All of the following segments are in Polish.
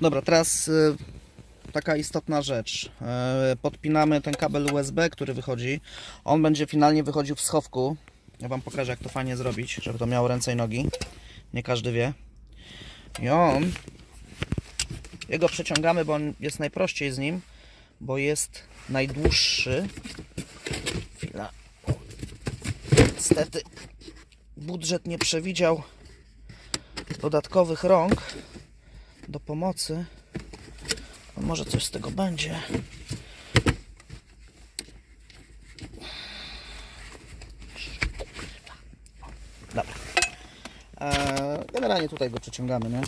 Dobra, teraz y, taka istotna rzecz. E, Podpinamy ten kabel USB, który wychodzi. On będzie finalnie wychodził w schowku. Ja Wam pokażę, jak to fajnie zrobić, żeby to miało ręce i nogi. Nie każdy wie. I on. Jego przeciągamy, bo on jest najprościej z nim, bo jest najdłuższy. Chwila. Niestety budżet nie przewidział dodatkowych rąk do pomocy. No może coś z tego będzie. Dobra. Eee, generalnie tutaj go przeciągamy, nie?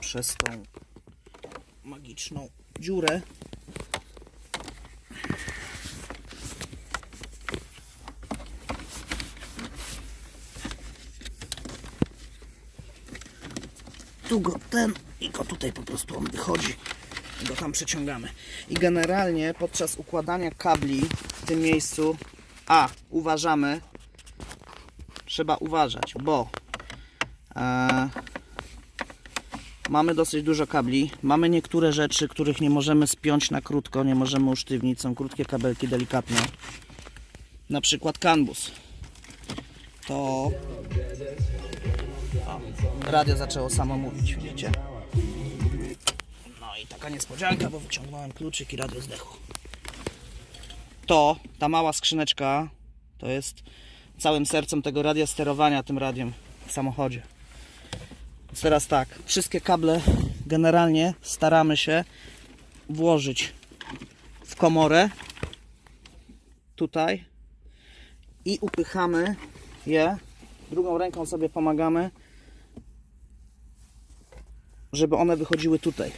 Przez tą magiczną dziurę. Tu go ten i go tutaj po prostu on wychodzi i go tam przeciągamy. I generalnie podczas układania kabli w tym miejscu a uważamy trzeba uważać, bo e, mamy dosyć dużo kabli, mamy niektóre rzeczy, których nie możemy spiąć na krótko, nie możemy usztywnić, są krótkie kabelki delikatne. Na przykład kanbus. To radio zaczęło samo mówić, widzicie? No i taka niespodzianka, bo wyciągnąłem kluczyk i radio zdechło. To, ta mała skrzyneczka, to jest całym sercem tego radia sterowania tym radiem w samochodzie. Więc teraz tak, wszystkie kable generalnie staramy się włożyć w komorę tutaj i upychamy je drugą ręką sobie pomagamy żeby one wychodziły tutaj